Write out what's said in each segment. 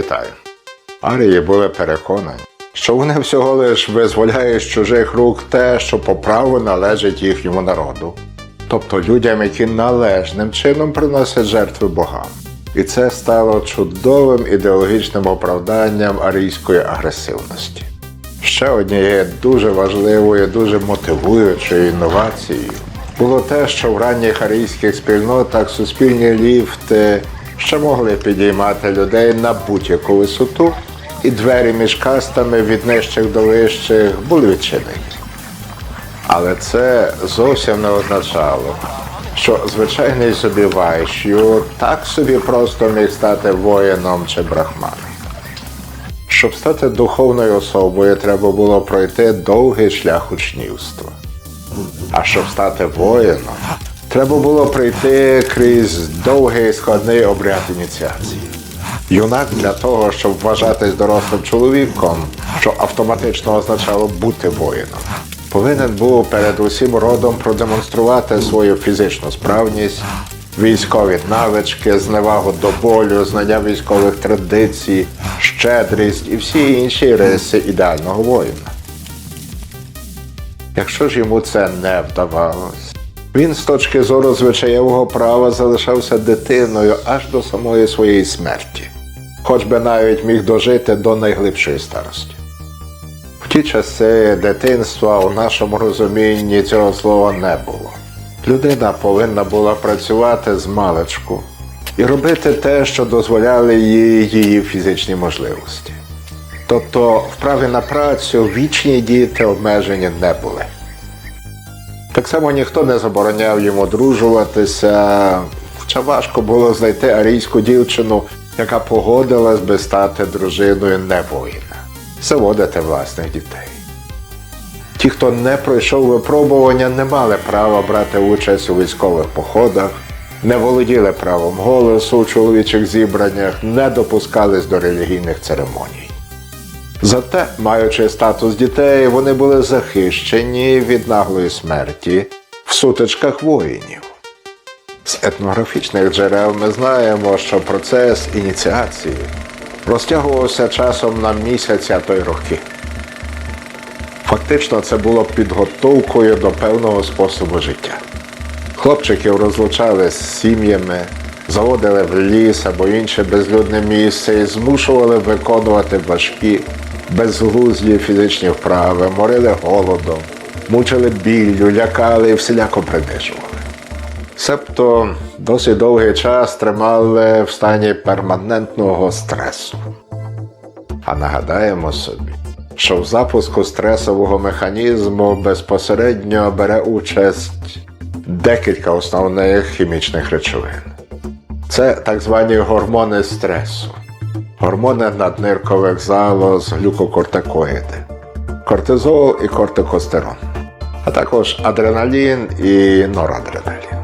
Вітаю. Арії були переконані, що вони всього лиш визволяють з чужих рук те, що по праву належить їхньому народу, тобто людям, які належним чином приносять жертви богам. І це стало чудовим ідеологічним оправданням арійської агресивності. Ще однією дуже важливою, дуже мотивуючою інновацією було те, що в ранніх арійських спільнотах суспільні ліфти ще могли підіймати людей на будь-яку висоту, і двері між кастами від нижчих до вищих були відчинені. Але це зовсім не означало, що звичайний собі вайшю так собі просто міг стати воїном чи брахманом. Щоб стати духовною особою, треба було пройти довгий шлях учнівства. А щоб стати воїном, треба було пройти крізь довгий складний обряд ініціації. Юнак для того, щоб вважатись дорослим чоловіком, що автоматично означало бути воїном, повинен був перед усім родом продемонструвати свою фізичну справність, військові навички, зневагу до болю, знання військових традицій, щедрість і всі інші риси ідеального воїна. Якщо ж йому це не вдавалось, він з точки зору звичаєвого права залишався дитиною аж до самої своєї смерті, хоч би навіть міг дожити до найглибшої старості. В ті часи дитинства у нашому розумінні цього слова не було. Людина повинна була працювати з маличку і робити те, що дозволяли їй її фізичні можливості. Тобто в праві на працю вічні діти обмежені не були. Так само ніхто не забороняв їм одружуватися, хоча важко було знайти арійську дівчину, яка погодилась би стати дружиною не заводити власних дітей. Ті, хто не пройшов випробування, не мали права брати участь у військових походах, не володіли правом голосу у чоловічих зібраннях, не допускались до релігійних церемоній. Зате, маючи статус дітей, вони були захищені від наглої смерті в сутичках воїнів. З етнографічних джерел ми знаємо, що процес ініціації розтягувався часом на місяць, а то й роки. Фактично, це було підготовкою до певного способу життя. Хлопчиків розлучали з сім'ями, заводили в ліс або інше безлюдне місце і змушували виконувати важкі, безглузді фізичні вправи, морили голодом, мучили біллю, лякали і всіляко принижували. Себто досить довгий час тримали в стані перманентного стресу. А нагадаємо собі, що в запуску стресового механізму безпосередньо бере участь декілька основних хімічних речовин. Це так звані гормони стресу, гормони надниркових залоз, глюкокортикоїди, кортизол і кортикостерон, а також адреналін і норадреналін.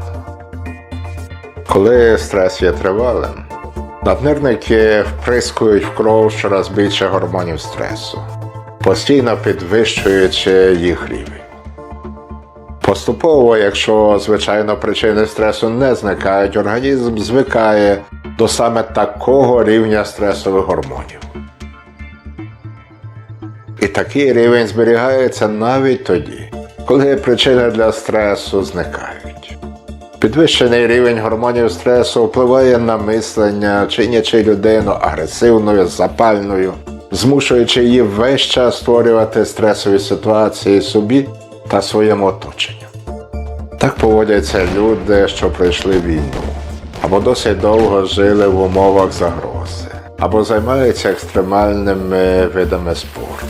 Коли стрес є тривалим, наднирники вприскують в кров щораз більше гормонів стресу, постійно підвищуючи їх рівень. Поступово, якщо звичайно причини стресу не зникають, організм звикає до саме такого рівня стресових гормонів. І такий рівень зберігається навіть тоді, коли причини для стресу зникають. Підвищений рівень гормонів стресу впливає на мислення, чинячи людину агресивною, запальною, змушуючи її весь час створювати стресові ситуації собі та своєму оточенню. Так поводяться люди, що пройшли війну, або досить довго жили в умовах загрози, або займаються екстремальними видами спорту.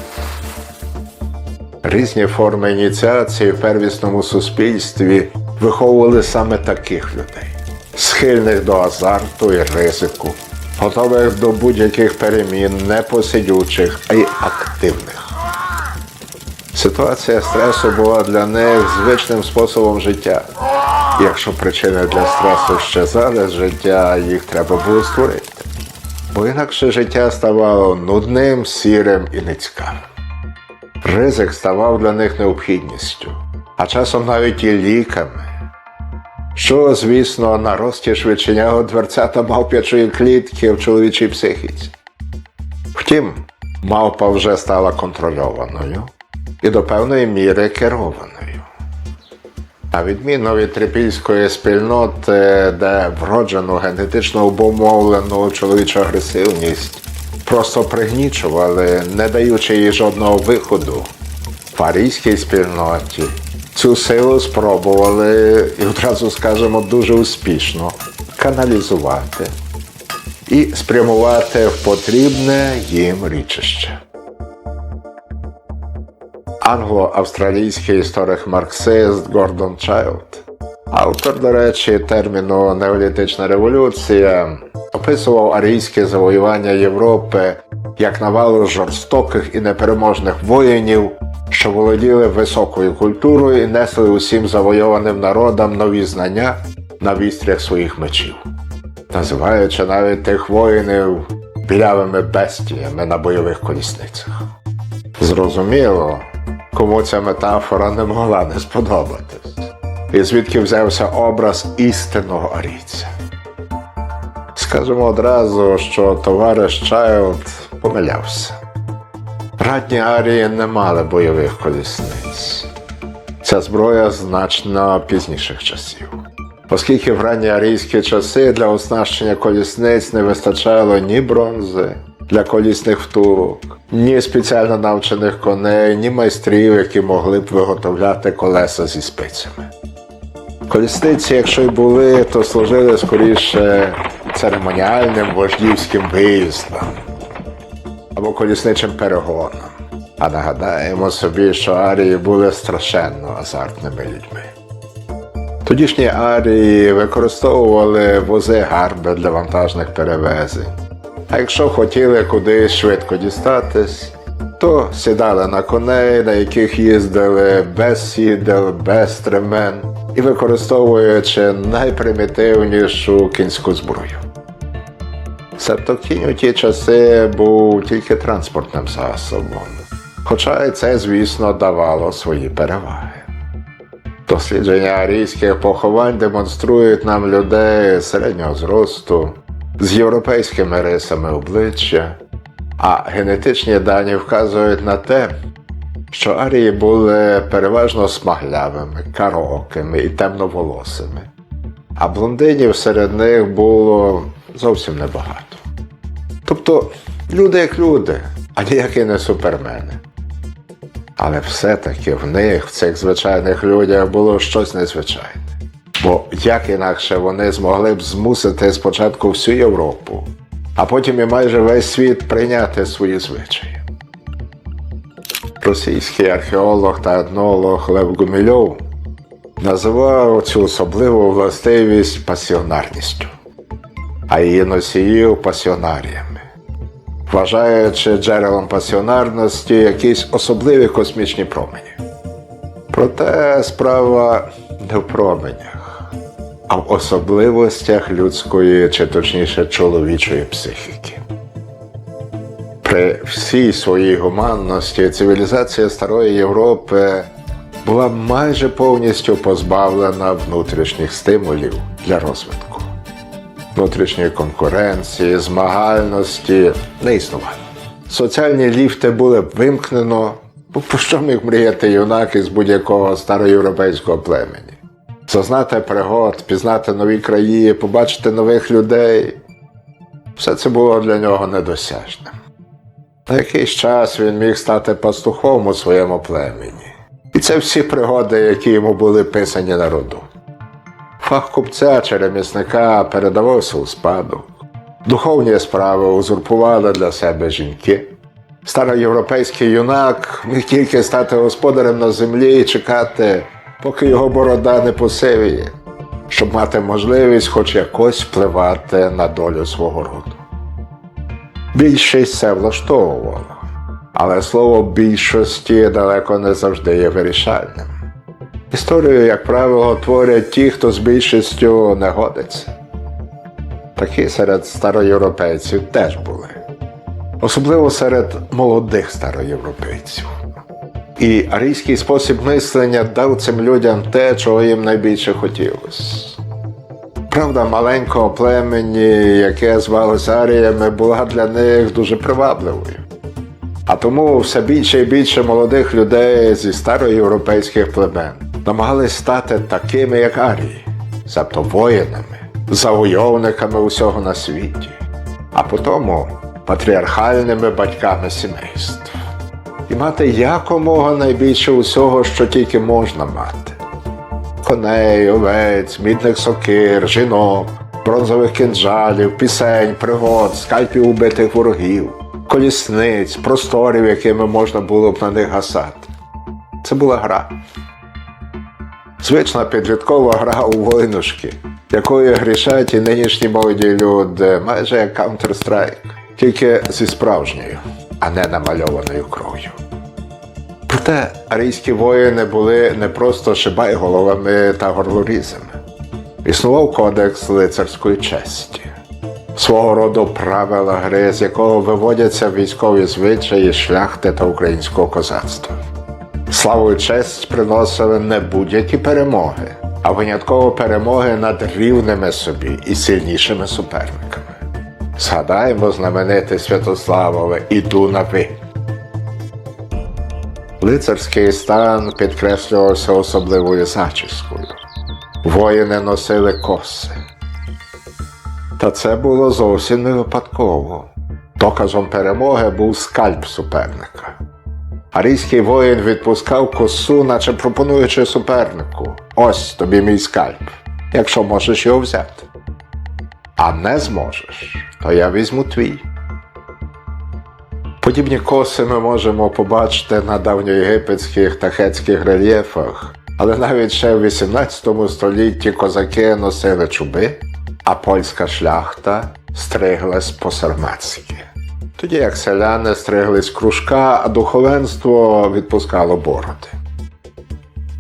Різні форми ініціації в первісному суспільстві виховували саме таких людей, схильних до азарту і ризику, готових до будь-яких перемін, непосидючих, а й активних. Ситуація стресу була для них звичним способом життя. Якщо причини для стресу щезали з життя, їх треба було створити. Бо інакше життя ставало нудним, сірим і нецікавим. Ризик ставав для них необхідністю, а часом навіть і ліками. Що, звісно, на розтіж відчиняли дверцята мавп'ячої клітки в чоловічій психіці. Втім, мавпа вже стала контрольованою і до певної міри керованою. На відміну від трипільської спільноти, де вроджену генетично обумовлену чоловічу агресивність просто пригнічували, не даючи їй жодного виходу, в арійській спільноті цю силу спробували і одразу скажемо дуже успішно каналізувати і спрямувати в потрібне їм річище. Англо-австралійський історик-марксист Гордон Чайлд, автор, до речі, терміну Неолітична революція, описував арійське завоювання Європи як навалу жорстоких і непереможних воїнів, що володіли високою культурою і несли усім завойованим народам нові знання на вістрях своїх мечів, називаючи навіть тих воїнів білявими бестіями на бойових колісницях. Зрозуміло, кому ця метафора не могла не сподобатись, і звідки взявся образ істинного арійця. Скажемо одразу, що товариш Чайлд помилявся. Ранні арії не мали бойових колісниць. Ця зброя значно пізніших часів. Оскільки в ранні арійські часи для оснащення колісниць не вистачало ні бронзи для колісних втулок, ні спеціально навчених коней, ні майстрів, які могли б виготовляти колеса зі спицями. Колісниці, якщо й були, то служили скоріше церемоніальним вождівським виїздом або колісничим перегоном. А нагадаємо собі, що арії були страшенно азартними людьми. Тодішні арії використовували вози гарби для вантажних перевезень. А якщо хотіли кудись швидко дістатись, то сідали на коней, на яких їздили без сідел, без стремен і використовуючи найпримітивнішу кінську зброю. Себто кінь у ті часи був тільки транспортним засобом, хоча і це, звісно, давало свої переваги. Дослідження арійських поховань демонструють нам людей середнього зросту з європейськими рисами обличчя, а генетичні дані вказують на те, що арії були переважно смаглявими, караокими і темноволосими, а блондинів серед них було зовсім небагато. Тобто люди як люди, а ніякі не супермени. Але все-таки в них, в цих звичайних людях, було щось незвичайне. Бо як інакше вони змогли б змусити спочатку всю Європу, а потім і майже весь світ прийняти свої звичаї. Російський археолог та етнолог Лев Гумільов називав цю особливу властивість пасіонарністю, а її носіїв пасіонаріями вважаючи джерелом пасіонарності якісь особливі космічні промені. Проте справа не в променях, а в особливостях людської, чи точніше чоловічої психіки. При всій своїй гуманності цивілізація Старої Європи була майже повністю позбавлена внутрішніх стимулів для розвитку внутрішньої конкуренції, змагальності не існувало. Соціальні ліфти були вимкнено, бо про що міг мріяти юнак із будь-якого староєвропейського племені. Зазнати пригод, пізнати нові краї, побачити нових людей все це було для нього недосяжним. На якийсь час він міг стати пастухом у своєму племені. І це всі пригоди, які йому були писані на роду. Фах купця чи ремісника передавався у спадок. Духовні справи узурпували для себе жінки. Староєвропейський юнак міг тільки стати господарем на землі і чекати, поки його борода не посивіє, щоб мати можливість хоч якось впливати на долю свого роду. Більшість це влаштовувало, але слово більшості далеко не завжди є вирішальним. Історію, як правило, творять ті, хто з більшістю не годиться. Такі серед староєвропейців теж були, особливо серед молодих староєвропейців. І арійський спосіб мислення дав цим людям те, чого їм найбільше хотілося Правда, маленького племені, яке звалося Аріями, була для них дуже привабливою. А тому все більше і більше молодих людей зі староєвропейських племен намагались стати такими, як Арії, себто воїнами, завойовниками усього на світі, а потому патріархальними батьками сімейств. І мати якомога найбільше усього, що тільки можна мати коней, овець, мідних сокир, жінок, бронзових кинджалів, пісень, пригод, скальпів убитих ворогів, колісниць, просторів, якими можна було б на них гасати. Це була гра. Звична підліткова гра у войнушки, якою грішать і нинішні молоді люди, майже як Counter-Strike, тільки зі справжньою, а не намальованою кров'ю. Проте арійські воїни були не просто шибайголовами та горлорізами. Існував кодекс лицарської честі, свого роду правила гри, з якого виводяться військові звичаї шляхти та українського козацтва. Славу і честь приносили не будь-які перемоги, а винятково перемоги над рівними собі і сильнішими суперниками. Згадаємо знамените Святославове «Іду на ви». Лицарський стан підкреслювався особливою зачіскою. Воїни носили коси. Та це було зовсім не випадково. Доказом перемоги був скальп суперника. Арійський воїн відпускав косу, наче пропонуючи супернику: ось тобі мій скальп, якщо можеш його взяти. А не зможеш, то я візьму твій. Подібні коси ми можемо побачити на давньоєгипетських та хетських рельєфах, але навіть ще в 18 столітті козаки носили чуби, а польська шляхта стриглась по-сарматськи. Тоді як селяни стриглись кружка, а духовенство відпускало бороди.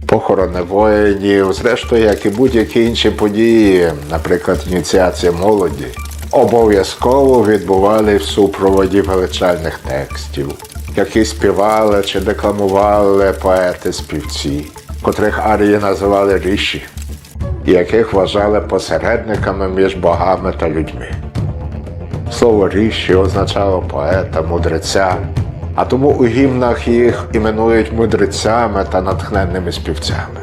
Похорони воїнів, зрештою, як і будь-які інші події, наприклад, ініціація молоді, обов'язково відбували в супроводі величальних текстів, які співали чи декламували поети-співці, котрих арії називали ріші, яких вважали посередниками між богами та людьми. Слово ріші означало поета, мудреця, а тому у гімнах їх іменують мудрецями та натхненними співцями.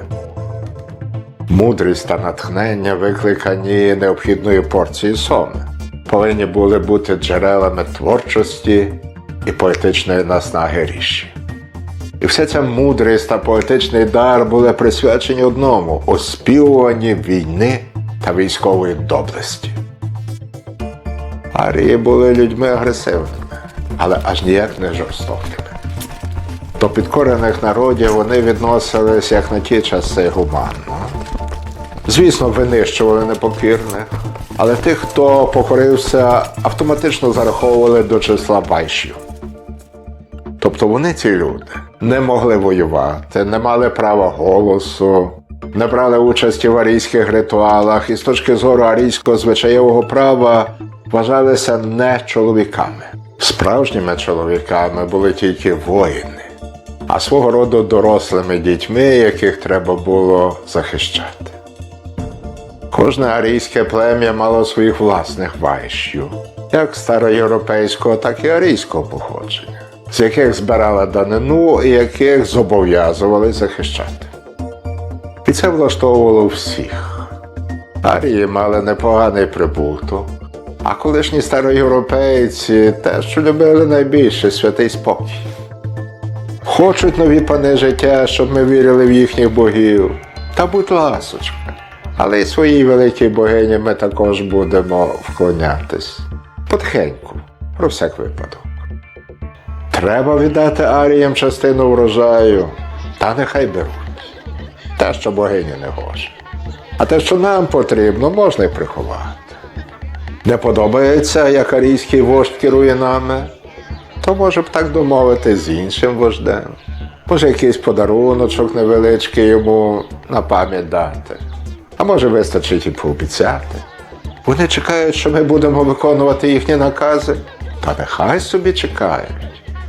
Мудрість та натхнення, викликані необхідною порцією соми, повинні були бути джерелами творчості і поетичної наснаги ріші. І вся ця мудрість та поетичний дар були присвячені одному оспівуванні війни та військової доблесті. Арії були людьми агресивними, але аж ніяк не жорстокими. До підкорених народів вони відносились як на ті часи гуманно. Звісно, винищували непокірних, але тих, хто покорився, автоматично зараховували до числа байшів. Тобто вони ці люди не могли воювати, не мали права голосу, не брали участі в арійських ритуалах і з точки зору арійського звичаєвого права вважалися не чоловіками. Справжніми чоловіками були тільки воїни, а свого роду дорослими дітьми, яких треба було захищати. Кожне арійське плем'я мало своїх власних вайшів, як староєвропейського, так і арійського походження, з яких збирали данину і яких зобов'язували захищати. І це влаштовувало всіх. Арії мали непоганий прибуток, а колишні староєвропейці те, що любили найбільше святий спокій. Хочуть нові пани життя, щоб ми вірили в їхніх богів. Та будь ласочка. Але й своїй великій богині ми також будемо вклонятись. Потихеньку, про всяк випадок. Треба віддати аріям частину врожаю, та нехай беруть. Те, що богині не гоже. А те, що нам потрібно, можна й приховати. Не подобається, як арійський вождь керує нами, то може б так домовити з іншим вождем. Може, якийсь подаруночок невеличкий йому на пам'ять дати. А може, вистачить і пообіцяти. Вони чекають, що ми будемо виконувати їхні накази. Та нехай собі чекають.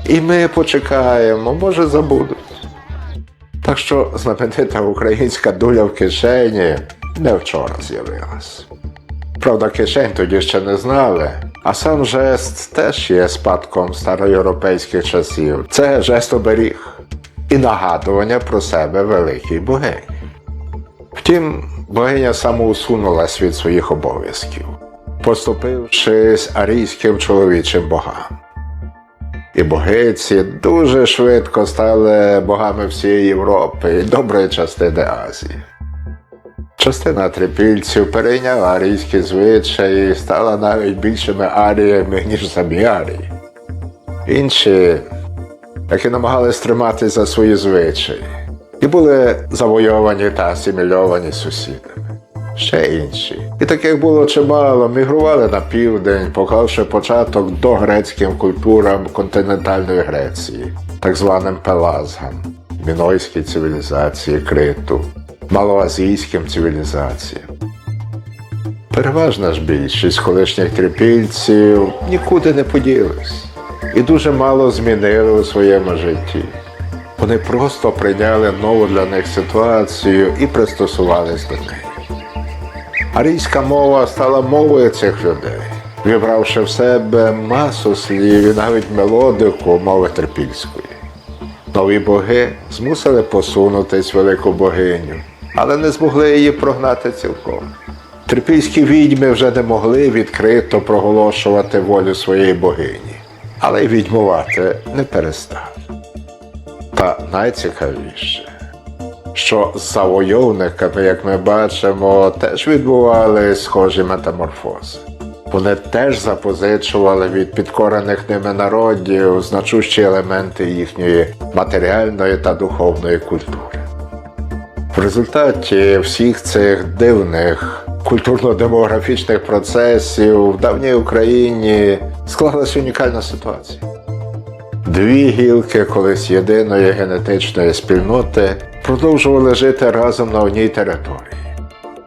І ми почекаємо, може, забудуть. Так що знаменита українська дуля в кишені не вчора з'явилась. Правда, кишень тоді ще не знали. А сам жест теж є спадком староєвропейських часів. Це жест оберіг і нагадування про себе великій богині. Втім, богиня самоусунулась від своїх обов'язків, поступившись арійським чоловічим богам. І боги ці дуже швидко стали богами всієї Європи і доброї частини Азії. Частина трипільців перейняла арійські звичаї і стала навіть більшими аріями, ніж самі арії. Інші, які намагались триматись за свої звичаї, і були завойовані та асимільовані сусідами. Ще інші. І таких було чимало, мігрували на південь, поклавши початок до грецьким культурам континентальної Греції, так званим Пелазгам, мінойській цивілізації Криту, малоазійським цивілізаціям. Переважна ж більшість колишніх трипільців нікуди не поділись і дуже мало змінили у своєму житті. Вони просто прийняли нову для них ситуацію і пристосувались до неї. Арійська мова стала мовою цих людей, вібравши в себе масу слів і навіть мелодику мови трипільської. Нові боги змусили посунутись велику богиню, але не змогли її прогнати цілком. Трипільські відьми вже не могли відкрито проголошувати волю своєї богині, але й відьмувати не перестали. Та найцікавіше, що з завойовниками, як ми бачимо, теж відбували схожі метаморфози. Вони теж запозичували від підкорених ними народів значущі елементи їхньої матеріальної та духовної культури. В результаті всіх цих дивних культурно-демографічних процесів в давній Україні склалася унікальна ситуація. Дві гілки колись єдиної генетичної спільноти продовжували жити разом на одній території.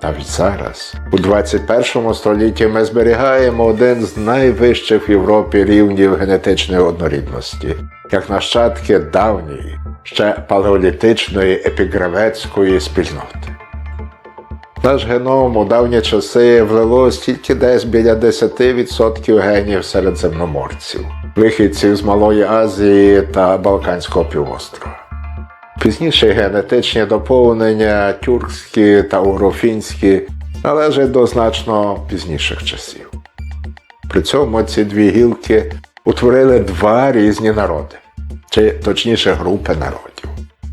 Навіть зараз, у 21 столітті, ми зберігаємо один з найвищих в Європі рівнів генетичної однорідності, як нащадки давньої, ще палеолітичної епігравецької спільноти. Наш геном у давні часи влилось тільки десь біля 10% генів середземноморців, вихідців з Малої Азії та Балканського півострова. Пізніші генетичні доповнення тюркські та угрофінські належать до значно пізніших часів. При цьому ці дві гілки утворили два різні народи, чи точніше групи народів,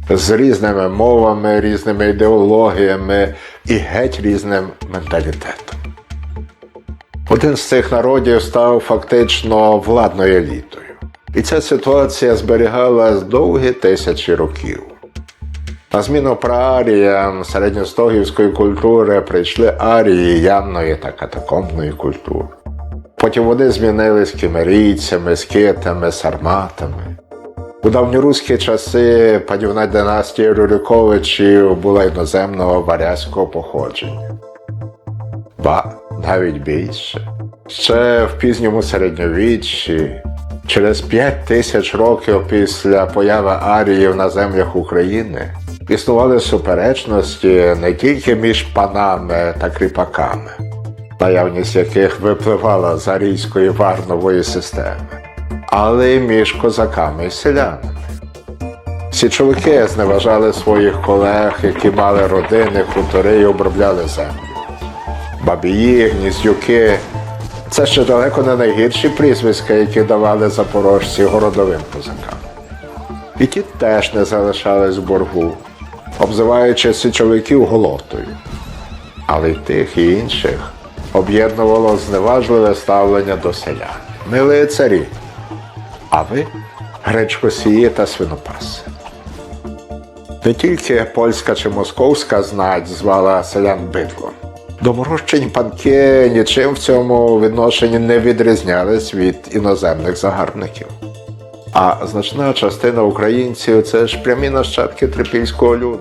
з різними мовами, різними ідеологіями і геть різним менталітетом. Один з цих народів став фактично владною елітою. І ця ситуація зберігалась довгі тисячі років. На зміну прааріям середньостогівської культури прийшли арії явної та катакомбної культури. Потім вони змінились кімерійцями, скитами, сарматами. У давньоруські часи панівна династія Рюриковичів була іноземного варязького походження. Ба навіть більше. Ще в пізньому середньовіччі, через п'ять тисяч років після появи аріїв на землях України, існували суперечності не тільки між панами та кріпаками, наявність яких випливала з арійської варнової системи, але й між козаками і селянами. Січовики зневажали своїх колег, які мали родини, хутори і обробляли землю. Бабії, гніздюки це ще далеко не найгірші прізвиська, які давали запорожці городовим козакам. І ті теж не залишались в боргу, обзиваючи січовиків голотою. Але й тих і інших об'єднувало зневажливе ставлення до селян. Ми лицарі, а ви гречкосії та свинопаси. Не тільки польська чи московська знать звала селян бидлом. Доморощені панки нічим в цьому відношенні не відрізнялись від іноземних загарбників. А значна частина українців це ж прямі нащадки трипільського люду.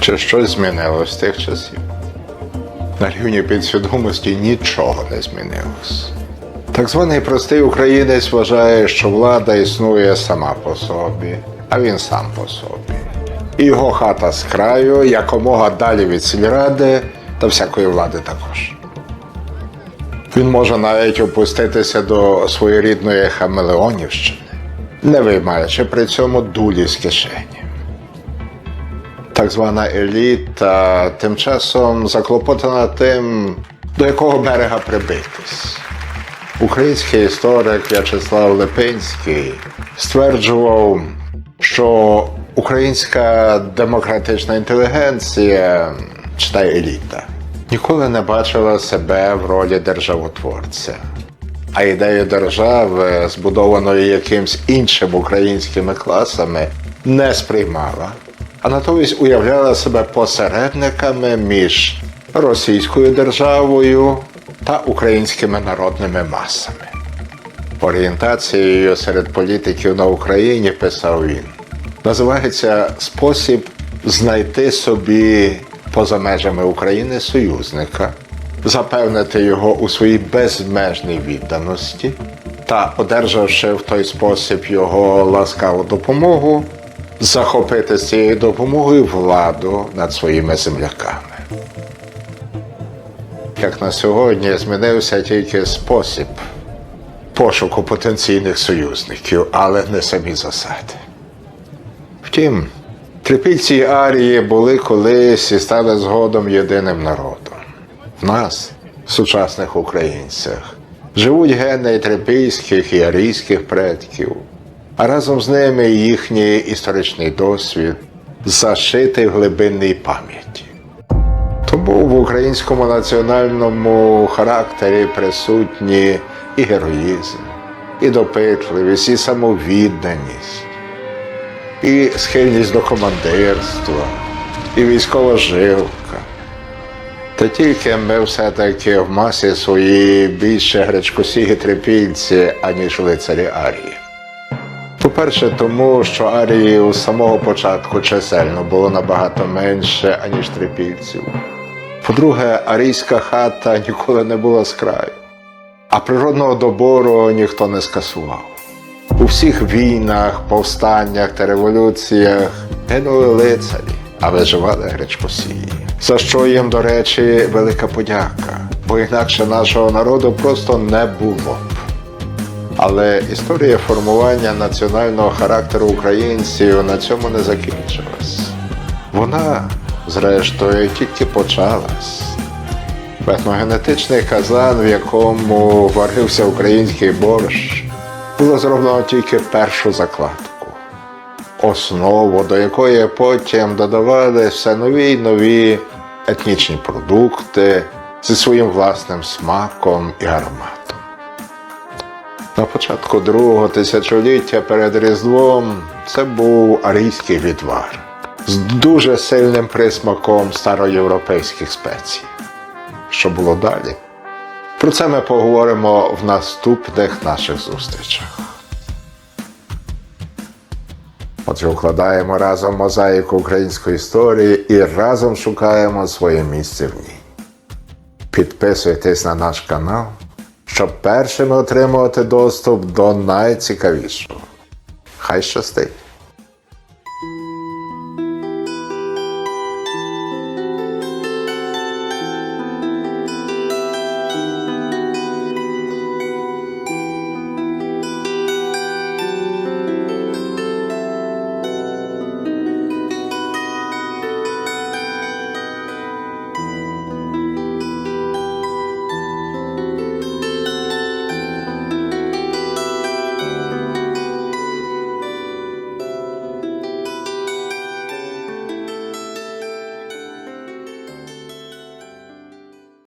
Чи щось змінилось з тих часів? На рівні підсвідомості нічого не змінилось. Так званий простий українець вважає, що влада існує сама по собі, а він сам по собі. І його хата з краю якомога далі від сільради та всякої влади також. Він може навіть опуститися до своєрідної хамелеонівщини, не виймаючи при цьому дулі з кишені. Так звана еліта тим часом заклопотана тим, до якого берега прибитись. Український історик В'ячеслав Липинський стверджував, що українська демократична інтелігенція, читай еліта, ніколи не бачила себе в ролі державотворця. А ідею держави, збудованої якимсь іншим українськими класами, не сприймала, а натомість уявляла себе посередниками між російською державою та українськими народними масами. Орієнтацією серед політиків на Україні, писав він, називається спосіб знайти собі поза межами України союзника, запевнити його у своїй безмежній відданості та, одержавши в той спосіб його ласкаву допомогу, захопити з цією допомогою владу над своїми земляками. Як на сьогодні змінився тільки спосіб пошуку потенційних союзників, але не самі засади. Втім, трипільці і арії були колись і стали згодом єдиним народом. В нас, сучасних українцях, живуть гени трипільських і арійських предків, а разом з ними їхній історичний досвід зашитий в глибинній пам'яті. Тому в українському національному характері присутні і героїзм, і допитливість, і самовідданість, і схильність до командирства, і військова жилка. Та тільки ми все-таки в масі своїй більше гречкосігі трипільці, аніж лицарі Арії. По-перше, тому що Арії з самого початку чисельно було набагато менше, аніж трипільців. По-друге, арійська хата ніколи не була з краю, а природного добору ніхто не скасував. У всіх війнах, повстаннях та революціях гинули лицарі, а виживали гречкосії. За що їм, до речі, велика подяка, бо інакше нашого народу просто не було б. Але історія формування національного характеру українців на цьому не закінчилась. Вона, зрештою, тільки почалась. Етногенетичний казан, в якому варився український борщ, було зроблено тільки першу закладку, основу, до якої потім додавали все нові й нові етнічні продукти зі своїм власним смаком і ароматом. На початку другого тисячоліття перед Різдвом це був арійський відвар з дуже сильним присмаком староєвропейських спецій. Що було далі? Про це ми поговоримо в наступних наших зустрічах. Отже, укладаємо разом мозаїку української історії і разом шукаємо своє місце в ній. Підписуйтесь на наш канал, щоб першими отримувати доступ до найцікавішого. Хай щастить!